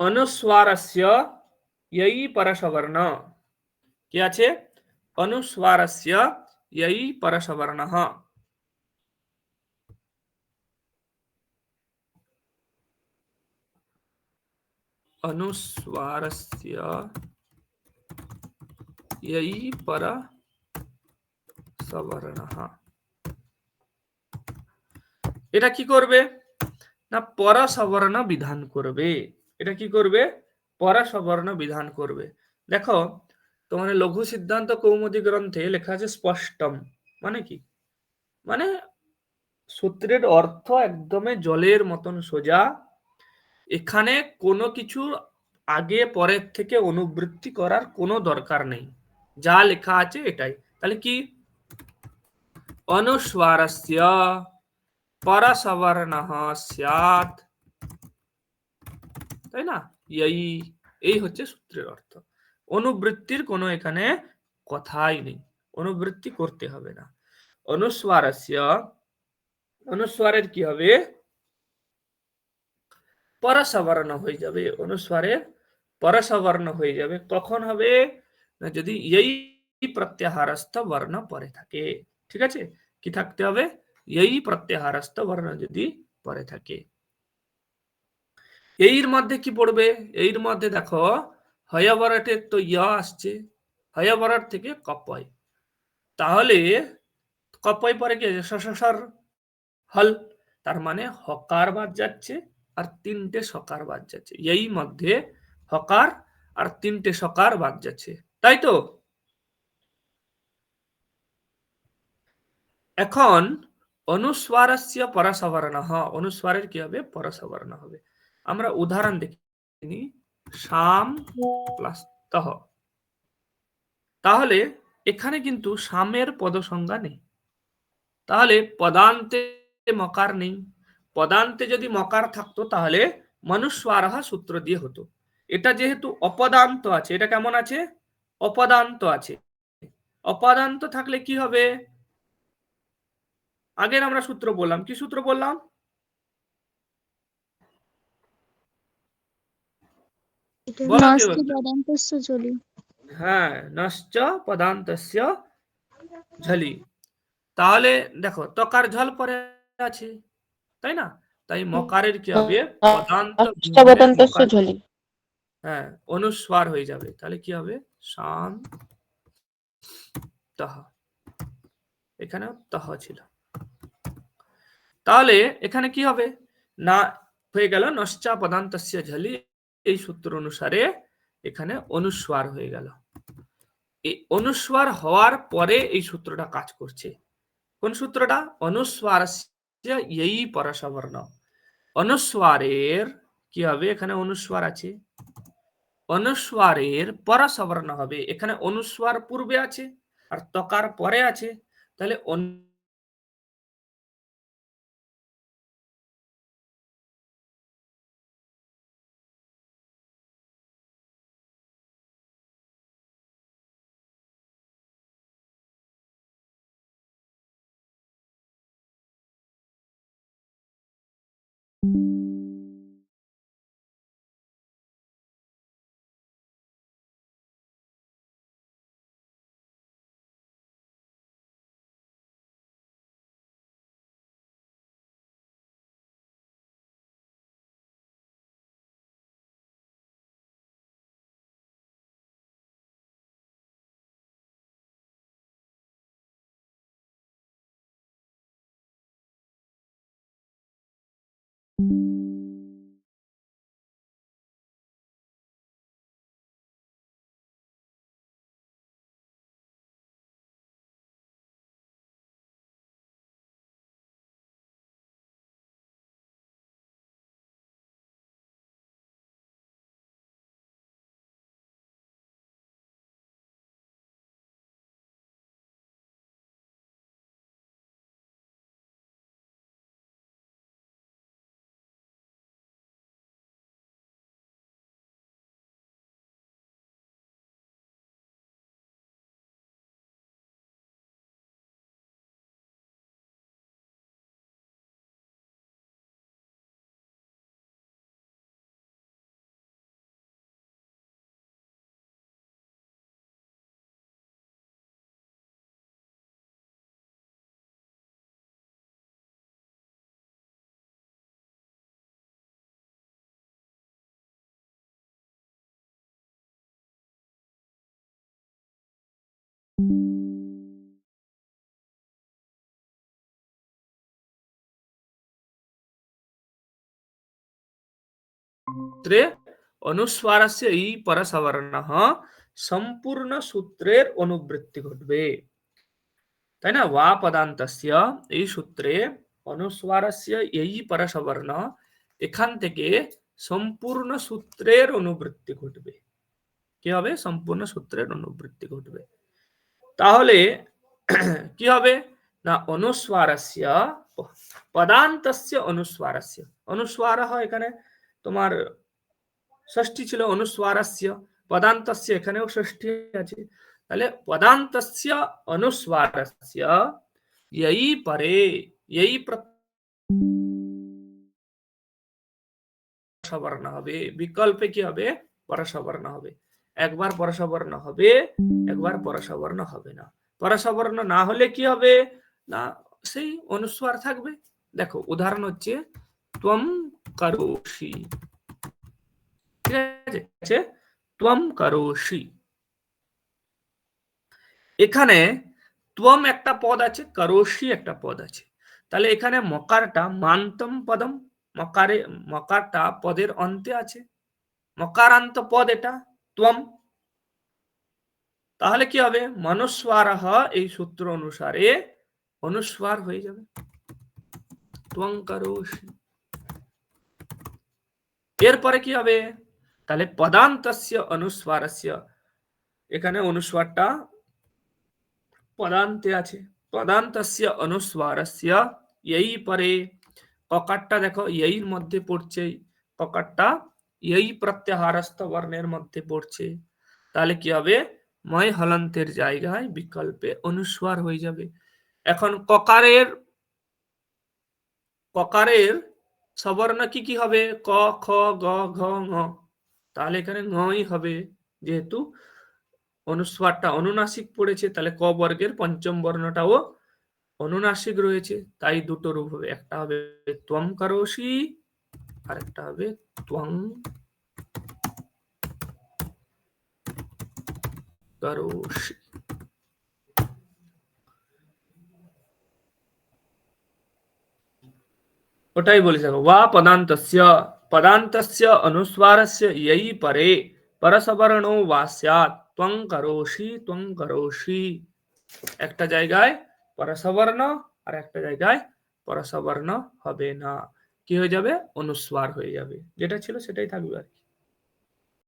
অনুস্বারস্য यही परसवर्ण কি আছে অনুস্বারস্য यही परसवर्णः অনুস্বারস্য यही पर সবর্ণः এটা কি করবে না পরসবর্ণ বিধান করবে এটা কি করবে? পরসবর্ণ বিধান করবে। দেখো, তোমার লঘু সিদ্ধান্ত কৌমুদী গ্রন্থে লেখা আছে স্পষ্টম। মানে কি? মানে সূত্রের অর্থ একদমে জলের মতন সোজা। এখানে কোনো কিছু আগে, পরের থেকে অনুবৃত্তি করার কোনো দরকার নেই। যা লেখা আছে এটাই। তাহলে কি? অনুস্বারস্য, পরসবর্ণ স্যাত তাই না? এই এই হচ্ছে সূত্রের অর্থ। অনুবৃত্তির কোনো এখানে কথাই নেই। অনুবৃত্তি করতে হবে না। অনুস্বারস্য, অনুস্বারের কি হবে? পরসবর্ণ হয়ে যাবে। অনুস্বারের পরসবর্ণ হয়ে যাবে। কখন হবে? না, যদি এই প্রত্যাহারস্থ বর্ণ পরে থাকে। ঠিক আছে? কি থাকতে হবে? এই প্রত্যাহারস্থ বর্ণ যদি পরে থাকে। এর মধ্যে কি পড়বে? এর মধ্যে দেখো, হয়বরাটের তো ইয়া আসছে, হয়বরাট থেকে কপয় তাহলে কপয় পরে কি সসর হল, তার মানে হকার বাদ যাচ্ছে আর তিনটে সকার বাদ যাচ্ছে। এই মধ্যে হকার আর তিনটে সকার বাদ যাচ্ছে, তাই তো? এখন অনুস্বারস্য পরসবর্ণ, অনুস্বারের কি হবে? পরসবর্ণ হবে। আমরা উদাহরণ দেখি শাম প্লাস তহ। তাহলে এখানে কিন্তু সামের পদ সংজ্ঞা নেই। তাহলে পদান্তে মকার নেই। পদান্তে যদি মকার থাকতো তাহলে মনুস্বারহা সূত্র দিয়ে হতো। এটা যেহেতু অপদান্ত আছে, এটা কেমন আছে? অপদান্ত আছে। অপদান্ত থাকলে কি হবে? আগের আমরা সূত্র বললাম। কি সূত্র বললাম? হ্যাঁ নশ্চ পদান্তস্য ঝলি তাহলে দেখো তকার ঝল পরে আছে তাই না তাই মকারের কি হবে পদান্ত ঝলি হ্যাঁ অনুস্বার হয়ে যাবে তাহলে কি হবে শাম তহ এখানে তহ ছিল তাহলে এখানে কি হবে না হয়ে গেল নশ্চা পদান্তস্য ঝলি এই সূত্র অনুসারে এখানে অনুস্বার হয়ে গেল। এই অনুস্বার হওয়ার পরে এই সূত্রটা কাজ করছে। কোন সূত্রটা? অনুস্বার এই পরসবর্ণ। অনুস্বারের কি হবে? এখানে অনুস্বার আছে। অনুস্বারের পরসবর্ণ হবে। এখানে অনুস্বার পূর্বে আছে আর তকার পরে আছে। তাহলে সূত্রে অনুস্বারস্য এই পরসবর্ণ সম্পূর্ণ সূত্রের অনুবৃত্তি ঘটবে তাই না ওয়া পদান্তস্য এই সূত্রে অনুস্বারস্য এই পরসবর্ণ এখান থেকে সম্পূর্ণ সূত্রের অনুবৃত্তি ঘটবে কি হবে সম্পূর্ণ সূত্রের অনুবৃত্তি ঘটবে তাহলে কি হবে না অনুস্বারস্য পদান্তস্য অনুস্বারস্য অনুস্বার হয় এখানে তোমার ষষ্ঠী ছিল অনুস্বারস্য পদান্তস্য এখানেও ষষ্ঠী আছে তাহলে পদান্তস্য অনুস্বারস্য এই পরে এই পরসবর্ণ হবে বিকল্পে কি হবে পরসবর্ণ হবে একবার পরসবর্ণ হবে একবার পরসবর্ণ হবে না পরসবর্ণ না হলে কি হবে না সেই অনুস্বার থাকবে দেখো উদাহরণ হচ্ছে ত্বম করোষি ঠিক আছে? ত্বম করোষি এখানে ত্বম একটা পদ আছে করোষি একটা পদ আছে। তাহলে এখানে মকারটা মান্তম পদম, মকারে, মকারটা পদের অন্তে আছে। মকারান্ত পদ এটা তাহলে কি হবে? মনুস্বার এই সূত্র অনুসারে অনুস্বার হয়ে যাবে। ত্বং এরপরে কি হবে? তাহলে পদান্তস্য অনুস্বারস্য। এখানে অনুস্বারটা পদান্তে আছে। পদান্তস্য অনুস্বারস্য, এই পরে ককারটা দেখো, এইর মধ্যে পড়ছে। ককারটা এই প্রত্যাহারস্থ বর্ণের মধ্যে পড়ছে। তাহলে কি হবে? ময় হলন্তের জায়গায় বিকল্পে অনুস্বার হয়ে যাবে। এখন ককারের ককারের সবর্ণ কি কি হবে? ক, খ, গ, ঘ তাহলে এখানে ঙই হবে। যেহেতু অনুস্বারটা অনুনাসিক পড়েছে, তাহলে ক বর্গের পঞ্চম বর্ণটাও অনুনাসিক রয়েছে, তাই দুটো রূপ হবে। একটা হবে ত্বম করোষি আর একটা হবে ত্বং করোষি। ওটাই বলে ওয়া পদান্তস্য পদান্তস্য অনুস্বারস্য এই পরে পরসবর্ণো বা স্যাৎ ত্বং করোষি ত্বং করোষি একটা জায়গায় পরসবর্ণ আর একটা জায়গায় পরসবর্ণ হবে না। কি হয়ে যাবে? অনুস্বার হয়ে যাবে। যেটা ছিল সেটাই থাকবে আর কি।